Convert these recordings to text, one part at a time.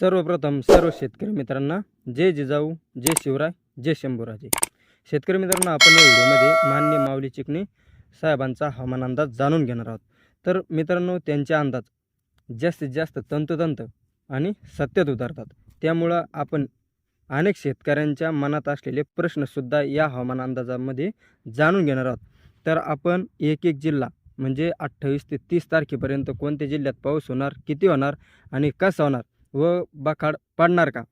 सर्वप्रथम सर्व शेतकरी मित्रांना जय जिजाऊ जय शिवराय जय शंभूराजे. शेतकरी मित्रांनो आपण या व्हिडिओमध्ये मान्य माऊली चिकणे साहेबांचा हवामान अंदाज जाणून घेणार आहोत. तर मित्रांनो त्यांचे अंदाज जास्तीत जास्त तंतोतंत आणि सत्यात उतरतात. त्यामुळं आपण अनेक शेतकऱ्यांच्या मनात असलेले प्रश्नसुद्धा या हवामान अंदाजामध्ये जाणून घेणार आहोत. तर आपण एक एक जिल्हा म्हणजे अठ्ठावीस ते तीस तारखेपर्यंत कोणत्या जिल्ह्यात पाऊस होणार किती होणार आणि कसा होणार व बखाड पडणार का?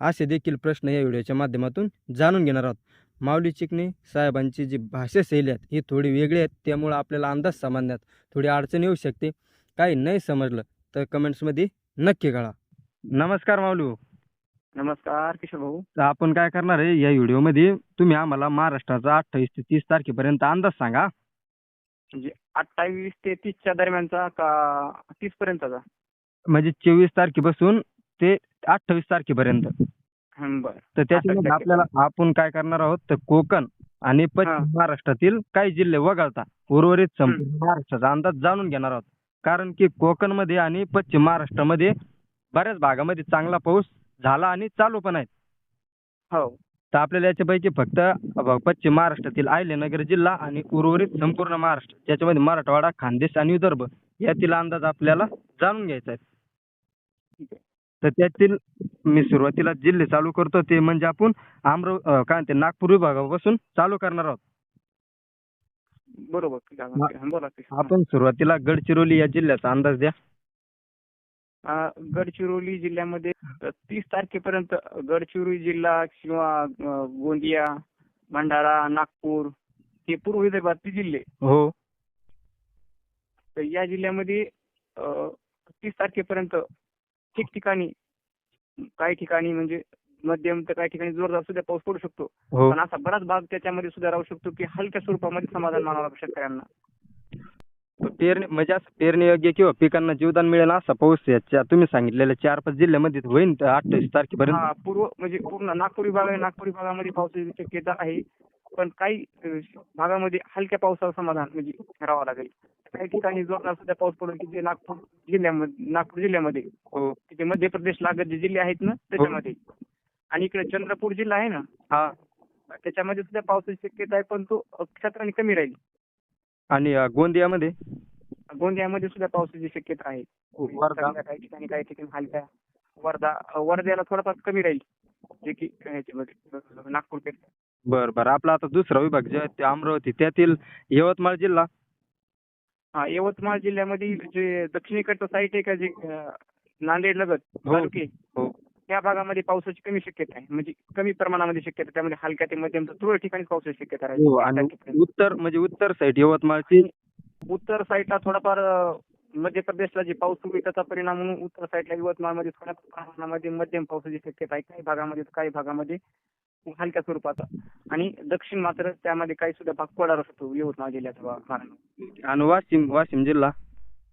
असे देखील प्रश्न या व्हिडिओच्या माध्यमातून जाणून घेणार आहोत. माऊली चिकणे साहेबांची जी भाषा शैली आहेत ही थोडी वेगळी आहेत. त्यामुळं आपल्याला अंदाज समजण्यात थोडी अडचण येऊ शकते. काही नाही समजलं तर कमेंट्समध्ये नक्की कळा नमस्कार माऊली भाऊ. नमस्कार किशोर भाऊ. तर आपण काय करणार आहे या व्हिडिओमध्ये तुम्ही आम्हाला महाराष्ट्राचा अठ्ठावीस ते तीस तारखेपर्यंत अंदाज सांगा. म्हणजे अठ्ठावीस ते तीसच्या दरम्यानचा का तीस पर्यंतचा म्हणजे चोवीस तारखेपासून ते अठ्ठावीस तारखेपर्यंत. हं, बरं. तर त्याच्यामध्ये. आपल्याला आपण काय करणार आहोत? तर कोकण आणि पश्चिम महाराष्ट्रातील काही जिल्हे वगळता उर्वरित संपूर्ण महाराष्ट्राचा अंदाज जाणून घेणार आहोत. कारण की कोकणमध्ये आणि पश्चिम महाराष्ट्रामध्ये बऱ्याच भागामध्ये चांगला पाऊस झाला आणि चालू पण आहे हो. तर आपल्याला याच्यापैकी फक्त पश्चिम महाराष्ट्रातील अहिल्यानगर जिल्हा आणि उर्वरित संपूर्ण महाराष्ट्र ज्याच्यामध्ये मराठवाडा खानदेश आणि विदर्भ यातील अंदाज आपल्याला जाणून घ्यायचा आहे. तर त्यातील मी सुरुवातीला जिल्हे चालू करतो ते म्हणजे आपण आमरव अं, काय म्हणते नागपूर विभागापासून चालू करणार आहोत बरोबर ठीक आहे. हं, बोला किशोर. आपण सुरुवातीला गडचिरोली या जिल्ह्याचा अंदाज द्या गडचिरोली जिल्ह्यामध्ये तीस तारखेपर्यंत गडचिरोली जिल्हा किंवा अं, गोंदिया भंडारा नागपूर हे पूर्व विदर्भातील जिल्हे हो तर या जिल्ह्यामध्ये अं, तीस तारखेपर्यंत ठिकठिकाणी काही ठिकाणी म्हणजे मध्यम तर काही ठिकाणी जोरदार सुद्धा पाऊस पडू शकतो. हो. पण असा बराच भाग त्याच्यामध्ये सुद्धा राहू शकतो की हलक्या स्वरूपामध्ये समाधान मानावं लागतं शेतकऱ्यांना. पेरणी म्हणजे असं पेरणी योग्य किंवा पिकांना जीवदान मिळेल असा पाऊस याच्या तुम्ही सांगितलेल्या चार पाच जिल्ह्यामध्ये होईल अठ्ठावीस हा तारखेपर्यंत पूर्व म्हणजे पूर्ण नागपूर विभाग आहे नागपूर विभागामध्ये पावसाची शक्यता आहे. पण काही भागामध्ये हलक्या पावसाचं समाधान म्हणजे करावं लागेल. काही ठिकाणी जोरदार सुद्धा पाऊस की जे नागपूर जिल्ह्यामध्ये नागपूर जिल्ह्यामध्ये हो तिथे मध्य प्रदेश लागत जे जिल्हे आहेत ना त्याच्यामध्ये. आणि इकडे चंद्रपूर जिल्हा आहे ना हा त्याच्यामध्ये सुद्धा पावसाची शक्यता आहे पण तो क्षेत्राने कमी राहील. आणि गोंदियामध्ये? गोंदियामध्ये सुद्धा पावसाची शक्यता आहे. वर्धा. चांगल्या काही ठिकाणी काही ठिकाणी हलक्या वर्धा वर्ध्याला थोडाफार कमी राहील. जे की नागपूरपेक्षा. बर बर. आपला आता दुसरा विभाग जे आहे ते अमरावती त्यातील यवतमाळ जिल्हा? हा यवतमाळ जिल्ह्यामध्ये जे दक्षिणेकडचं साईट आहे का जे अं, नांदेड लगत हो. तालुके हो. त्या भागामध्ये पावसाची कमी शक्यता आहे. म्हणजे कमी प्रमाणामध्ये शक्यता आहे. त्यामध्ये हलक्या ते मध्यम तर तुरळक ठिकाणी पावसाची शक्यता हो आणि. उत्तर म्हणजे उत्तर साईड यवतमाळची? उत्तर साईडला थोडाफार अं, मध्य प्रदेशला जे पाऊस सुरू आहे त्याचा परिणाम म्हणून उत्तर साईडला यवतमाळमध्ये थोड्या प्रमाणामध्ये मध्यम पावसाची शक्यता आहे. काही भागामध्ये तर काही भागामध्ये हलक्या स्वरूपाचा. आणि दक्षिण मात्र त्यामध्ये काही सुद्धा भाग पडणार असतो यवतमाळ जिल्ह्याचा भागामध्ये आणि वाशिम वाशिम जिल्हा?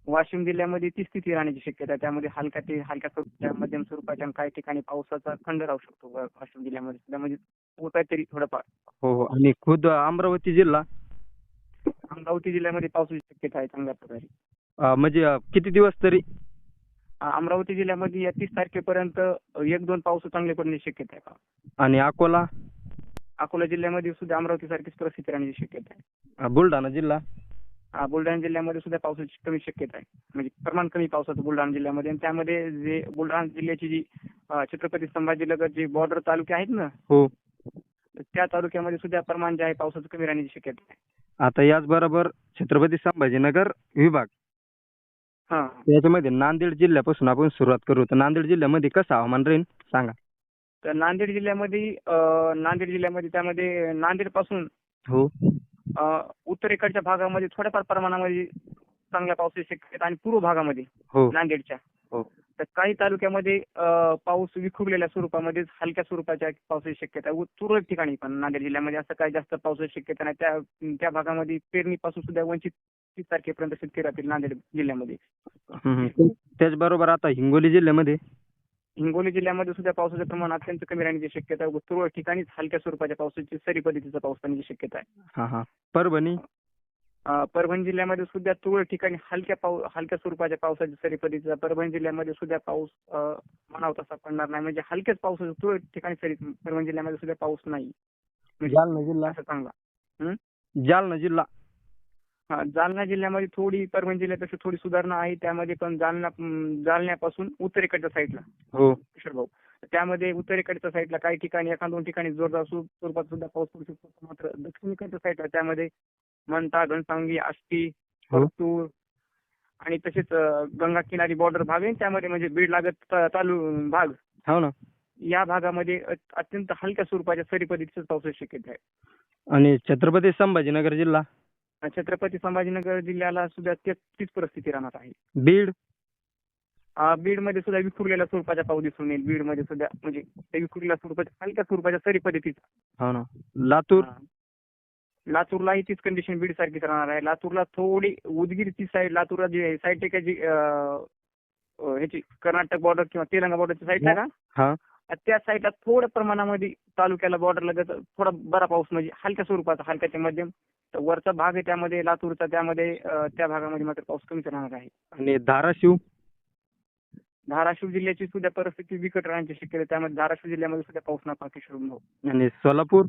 वाशिम जिल्ह्यामध्ये ती स्थिती राहण्याची शक्यता आहे. त्यामध्ये हलक्या ते हलक्या स्वरूपाच्या मध्यम स्वरूपाच्या काही ठिकाणी पावसाचा खंड राहू शकतो वाशिम जिल्ह्यामध्ये. सुद्धा म्हणजे होत आहे तरी थोडंफार. हो हो. आणि खुद अमरावती जिल्हा? अमरावती जिल्ह्यामध्ये पावसाची शक्यता आहे चांगल्या प्रकारे. म्हणजे किती दिवस तरी अमरावती जिल्ह्यामध्ये या तीस तारखेपर्यंत एक दोन पाऊस चांगले पडण्याची शक्यता आहे का? आणि अकोला? अकोला जिल्ह्यामध्ये सुद्धा अमरावती सारखीच परिस्थिती राहण्याची शक्यता आहे. अं, बुलढाणा जिल्हा? अ, बुलढाणा जिल्ह्यामध्ये सुद्धा पावसाची कमी शक्यता आहे. म्हणजे प्रमाण कमी पावसाचं बुलढाणा जिल्ह्यामध्ये. आणि त्यामध्ये जे बुलढाणा जिल्ह्याची जी अ, छत्रपती संभाजीनगर जे बॉर्डर तालुके आहेत ना हो. त्या तालुक्यामध्ये सुद्धा प्रमाण जे आहे पावसाचं कमी राहण्याची शक्यता आहे. आता याचबरोबर छत्रपती संभाजीनगर विभाग हा. याच्यामध्ये नांदेड जिल्ह्यापासून आपण सुरुवात करू. तर नांदेड जिल्ह्यामध्ये कसं हवामान राहील? सांगा. तर नांदेड जिल्ह्यामध्ये अ, नांदेड जिल्ह्यामध्ये त्यामध्ये नांदेडपासून हो उत्तरेकडच्या भागामध्ये थोड्याफार प्रमाणामध्ये चांगल्या पावसाची शक्यता आणि पूर्व भागामध्ये हो. नांदेडच्या. हो. तर काही तालुक्यामध्ये अ, पाऊस विखुरलेल्या स्वरूपामध्ये हलक्या स्वरूपाच्या पावसाची शक्यता आहे. व तुरळक ठिकाणी पण नांदेड जिल्ह्यामध्ये असं काही जास्त पावसाची शक्यता नाही. त्या त्या भागामध्ये पेरणीपासून सुद्धा वंचित तीस तारखेपर्यंत शेतकरी राहतील नांदेड जिल्ह्यामध्ये. त्याचबरोबर आता हिंगोली जिल्ह्यामध्ये? हिंगोली जिल्ह्यामध्ये सुद्धा पावसाचं प्रमाण अत्यंत कमी राहण्याची शक्यता आहे. तुरळक ठिकाणीच हलक्या स्वरूपाच्या पावसाची सरी पद्धतीचा पाऊस पडण्याची शक्यता आहे. परभणी? परभणी जिल्ह्यामध्ये सुद्धा तुरळक ठिकाणी हलक्या पाऊ हलक्या स्वरूपाच्या पावसाच्या सरी पद्धतीचा परभणी जिल्ह्यामध्ये सुद्धा पाऊस म्हणावा तसा पडणार नाही. म्हणजे हलक्याच पावसाचा तुरळक ठिकाणी सरी परभणी जिल्ह्यामध्ये सुद्धा पाऊस नाही. जालना जिल्हा? असं चांगला जालना जिल्हा. हा जालना जिल्ह्यामध्ये थोडी परभणी जिल्ह्यापेक्षा थोडी सुधारणा आहे. त्यामध्ये पण जालना जालन्यापासून उत्तरेकडच्या साईडला. हो. किशोर भाऊ त्यामध्ये उत्तरेकडच्या साईडला काही ठिकाणी एखाद दोन ठिकाणी जोरदार स्वरूप- स्वरूपात सुद्धा पाऊस पडू शकतो मात्र दक्षिणेकडच्या साईडला त्यामध्ये मंता घनसावंगी आष्टी हो. परतूर आणि तसेच गंगा किनारी बॉर्डर भाग आहे. त्यामध्ये म्हणजे बीड लागत तालु भाग. हो ना. या भागामध्ये अत्यंत हलक्या स्वरूपाच्या सरी पद्धतीचं पावसाची शक्यता आहे. आणि छत्रपती संभाजीनगर जिल्हा? छत्रपती संभाजीनगर जिल्ह्याला सुद्धा तेच तीच परिस्थिती राहणार आहे. बीड? अं, बीडमध्ये सुद्धा विखुरलेल्या स्वरूपाचा पाऊस दिसून येईल. बीडमध्ये सुद्धा म्हणजे त्या विखुरलेल्या स्वरूपाच्या हलक्या स्वरूपाच्या सरी पद्धतीचा. हो ना. लातूर. लातूरलाही तीच कंडिशन बीड सारखीच राहणार आहे. लातूरला थोडी उदगीरची साईड लातूरला जी साईड आहे का जी ह्याची कर्नाटक बॉर्डर किंवा तेलंगा बॉर्डरची साईड आहे हा. त्या साईडला थोड्या प्रमाणामध्ये तालुक्याला बॉर्डर लगत थोडा बरा पाऊस म्हणजे हलक्या स्वरूपाचा हलक्या ते मध्यम. तर वरचा भाग आहे त्यामध्ये लातूरचा त्यामध्ये त्या भागामध्ये मात्र पाऊस कमीच राहणार आहे. आणि धाराशिव? धाराशिव जिल्ह्याची सुद्धा परिस्थिती बिकट राहण्याची शक्यता आहे. त्यामध्ये धाराशिव जिल्ह्यामध्ये सुद्धा पाऊस ना किशोर आणि सोलापूर?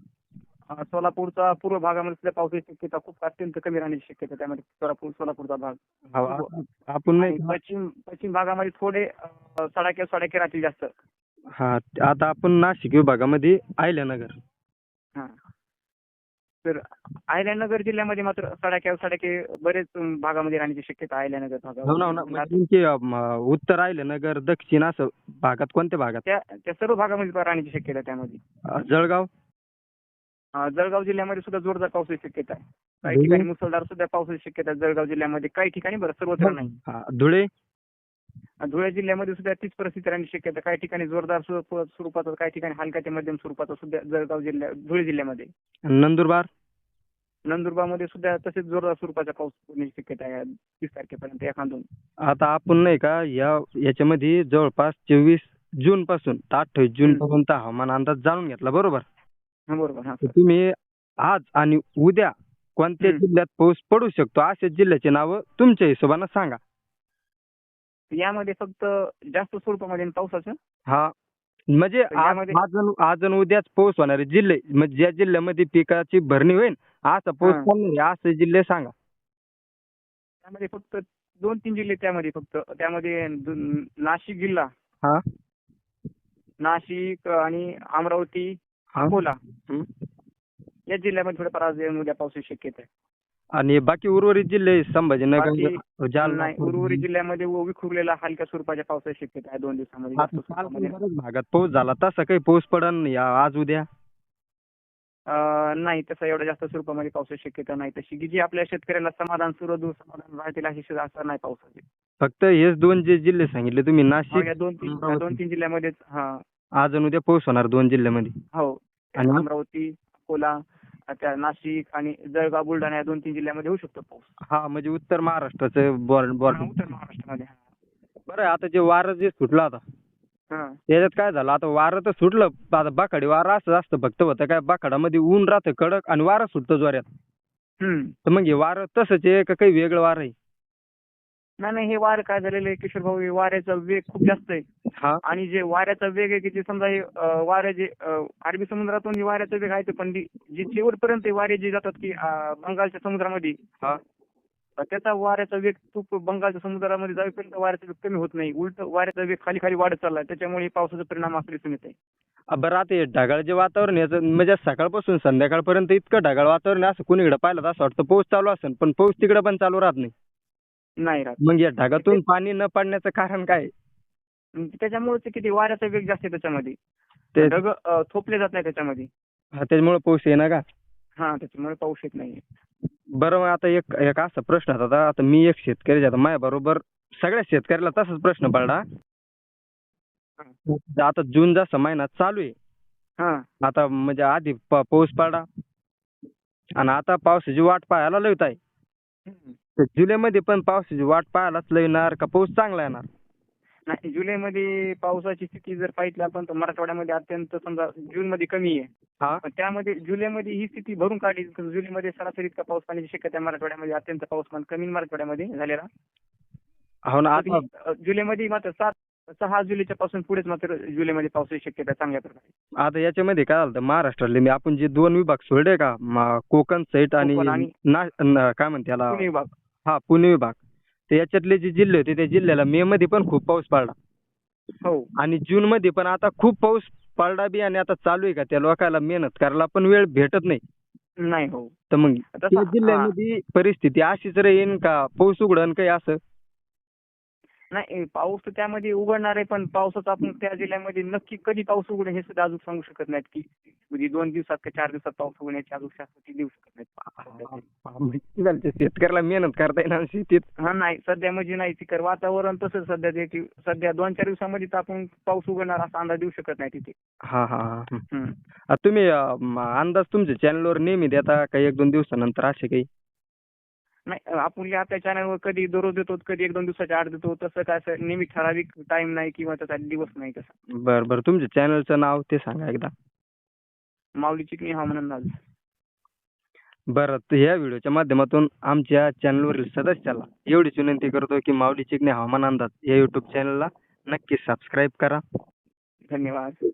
सोलापूरचा पूर्व भागामध्ये सुद्धा पावसाची शक्यता खूप अत्यंत कमी राहण्याची शक्यता आहे. त्यामध्ये सोलापूर सोलापूरचा भाग. हो, आपण पश्चिम पश्चिम भागामध्ये थोडे सडाके सडाके राहतील जास्त. हा आता आपण नाशिक विभागामध्ये अहिल्यानगर हा. तर अहिल्यानगर जिल्ह्यामध्ये मात्र सडाके सडाके बरेच भागामध्ये राहण्याची शक्यता अहिल्यानगर हो ना हो ना. भागामध्ये म्हणजे तुमचे, उत्तर अहिल्यानगर दक्षिण असं भागात कोणत्या भागात? त्या त्या सर्व भागामध्ये राहण्याची शक्यता आहे त्यामध्ये. अ, जळगाव? अं, जळगाव जिल्ह्यामध्ये सुद्धा जोरदार पावसाची शक्यता आहे. काही धुळे? ठिकाणी मुसळधार सुद्धा पावसाची शक्यता आहे जळगाव जिल्ह्यामध्ये. काही ठिकाणी बरं सर्वत्र नाही. हा, धुळे? धुळे जिल्ह्यामध्ये सुद्धा तीच परिस्थिती राहण्याची शक्यता. काही ठिकाणी जोरदार स्वरूप- स्वरूपाचा काही ठिकाणी हलका ते मध्यम स्वरूपाचा सुद्धा जळगाव जिल्ह्या धुळे जिल्ह्यामध्ये. नंदुरबार? नंदुरबारमध्ये सुद्धा तसेच जोरदार स्वरूपाचा पाऊस पडण्याची शक्यता आहे. तीस तारखेपर्यंत एखादून आता आपण नाही का या याच्यामध्ये जवळपास चोवीस जून पासून ते अठ्ठावीस जून हम्म. पर्यंत हवामान अंदाज जाणून घेतला बरोबर? हा बरोबर हा. तर तुम्ही आज आणि उद्या कोणत्या हम्म. जिल्ह्यात पाऊस पडू शकतो अशा जिल्ह्याचे नाव तुमच्या हिशोबानं सांगा. यामध्ये फक्त जास्त स्वरूपामध्ये आणि पावसाचं? हा. म्हणजे आज यामध्ये- आज उद्याच पाऊस होणारे जिल्हे म्हणजे ज्या जिल्ह्यामध्ये पिकाची भरणी होईल असा पाऊस हा. पडणार आहे, असे जिल्हे सांगा. त्यामध्ये फक्त दोन तीन जिल्हे त्यामध्ये फक्त. त्यामध्ये नाशिक जिल्हा. हा. नाशिक आणि अमरावती हा. अकोला. हम्म. या जिल्ह्यामध्ये थोडंफार आज आणि उद्या पावसाची शक्यता आहे. आणि बाकी उर्वरित जिल्हे संभाजीनगर बाकी जालना नाही उर्वरित जिल्ह्यामध्ये विखुरलेला हलक्या स्वरूपाच्या पावसाची शक्यता आहे दोन दिवसामध्ये जास्त आता काल पण स्वरूपामध्ये. बऱ्याच भागात पाऊस झाला. तसा काही पाऊस पडन या आज उद्या? अं, नाही तसं एवढं जास्त स्वरूपामध्ये पावसाची शक्यता नाही. तशी की जी आपल्या शेतकऱ्याला समाधान सुरदू समाधान राहतील अशी सुद्धा असं नाही पावसाची. फक्त हेच दोन जे जिल्हे सांगितले तुम्ही हो, नाशिक या दोन तीन अमरावती. दोन तीन जिल्ह्यामध्येच हा. आज आणि उद्या पाऊस होणार दोन जिल्ह्यामध्ये. हो. आणि? अमरावती अकोला त्या नाशिक आणि जळगाव बुलढाणा या दोन तीन जिल्ह्यामध्ये होऊ शकतो पाऊस. हा म्हणजे उत्तर महाराष्ट्राचं बॉर्डर हा, बॉर्डर उत्तर महाराष्ट्रामध्ये बरं आता जे वारं जे सुटलं आता हा. त्याच्यात काय झालं? आता वारं तर सुटलं आता बाखाडी वारं असं असतं फक्त होतं काय? बाखाडामध्ये ऊन राहतं कडक आणि वारं सुटतं जोऱ्यात हम्म. तर मग हे वारं तसंच आहे का काही वेगळं वारं आहे? नाही नाही हे वार काय झालेलं आहे किशोर भाऊ? हे वाऱ्याचा वेग खूप जास्त आहे. हा. आणि जे वाऱ्याचा वेग आहे की जे समजा हे वारे जे अरबी समुद्रातून जे वाऱ्याचा वेग आहे ते पण जी शेवटपर्यंत वारे जे जातात की बंगालच्या समुद्रामध्ये त्याचा वाऱ्याचा वेग खूप बंगालच्या समुद्रामध्ये जाईपर्यंत वाऱ्याचा वेग कमी होत नाही. उलट वाऱ्याचा वेग खाली खाली वाढत चाललाय त्याच्यामुळे पावसाचा परिणाम आपल्या दिसून येत आहे बरं आता ढगाळ जे वातावरण आहे याचं म्हणजे सकाळपासून संध्याकाळपर्यंत इतकं ढगाळ वातावरण असं कोणीकडे पाहिलं तर असं वाटतं पाऊस चालू असेल पण पाऊस तिकडे पण चालू राहत नाही. नाही राहत. मग या ढगातून पाणी न पडण्याचं कारण काय? आहे? अं, त्याच्यामुळे ते किती वाऱ्याचा वेग जास्त आहे त्याच्यामध्ये. ते ढग अं, थोपले जात नाही त्याच्यामध्ये. हा, त्याच्यामुळे पाऊस येणार का? हा त्याच्यामुळे पाऊस येत नाही बरं मग आता एक एक असा प्रश्न होता आता मी एक शेतकरी आता माझ्या बरोबर सगळ्या शेतकऱ्याला तसाच प्रश्न पडला. आता जून जसा महिना चालू आहे हा. आता म्हणजे आधी प- पाऊस पडला. आणि आता पावसाची वाट पाहायला लवत आहे. हम्म. तर जुलैमध्ये पण पावसाची वाट पाहायलाच लवणार का पाऊस चांगला येणार? नाही जुलैमध्ये पावसाची स्थिती जर पाहिली आपण तर मराठवाड्यामध्ये अत्यंत समजा जूनमध्ये कमी आहे. हा. पण त्यामध्ये जुलैमध्ये ही स्थिती भरून काढली जुलैमध्ये सरासरी इतका पाऊस पाण्याची शक्यता आहे मराठवाड्यामध्ये अत्यंत पाऊसमान कमी मराठवाड्यामध्ये झालेला. हो ना आता अ, जुलैमध्ये मात्र सात सहा जुलैच्या पासून पुढेच मात्र जुलैमध्ये पावसाची शक्यता चांगल्या प्रकारे. आता याच्यामध्ये काय झालं महाराष्ट्रातले मी आपण जे दोन विभाग सोडले का म- कोकण साईट आणि कोकण आणि- ना न- काय म्हणते याला? पुणे विभाग. हा पुणे विभाग. तर याच्यातले जे जिल्हे होते त्या जिल्ह्याला मे मध्ये पण खूप पाऊस पडला. हो. आणि जून मध्ये पण आता खूप पाऊस पडला बी आणि आता चालू आहे का? त्या लोकांना मेहनत करायला पण वेळ भेटत नाही. नाही हो. तर मग त्या जिल्ह्यामध्ये परिस्थिती अशीच राहीन का? पाऊस उघडन काही असं? नाही पाऊस तर त्यामध्ये उघडणार आहे पण पावसाचा आपण त्या जिल्ह्यामध्ये नक्की कधी पाऊस उघडेल हे सुद्धा अजून सांगू शकत नाहीत की. म्हणजे दोन दिवसात का चार दिवसात पाऊस उघडण्याची अजून शास्त्रती देऊ शकत नाहीत. किती झालं ते शेतकऱ्याला मेहनत करता येणार शेतीत. हा नाही सध्या म्हणजे नाही तिकर वातावरण तसंच सध्या ते की सध्या दोन चार दिवसामध्ये तर आपण पाऊस उघडणार असा अंदाज देऊ शकत नाही तिथे. हा हा. हम्म. तुम्ही अं, म- अंदाज तुमच्या चॅनलवर नेहमी देता का एक दोन दिवसानंतर असे काही? नाही आपण आपल्या चॅनलवर कधी दररोज देतो कधी एक दोन दिवसाच्या आड देतो तसं काय असं नेहमी ठराविक टाइम नाही किंवा त्याचा दिवस नाही तसा. बरं बरं. तुमच्या चॅनलचं नाव ते सांगा एकदा. माऊली चिकणी हवामान अंदाज. बरं तर या व्हिडिओच्या माध्यमातून आमच्या चॅनलवरील सदस्याला एवढीच विनंती करतो की माऊली चिकणे हवामान अंदाज या युट्यूब चॅनलला नक्की सबस्क्राईब करा. धन्यवाद.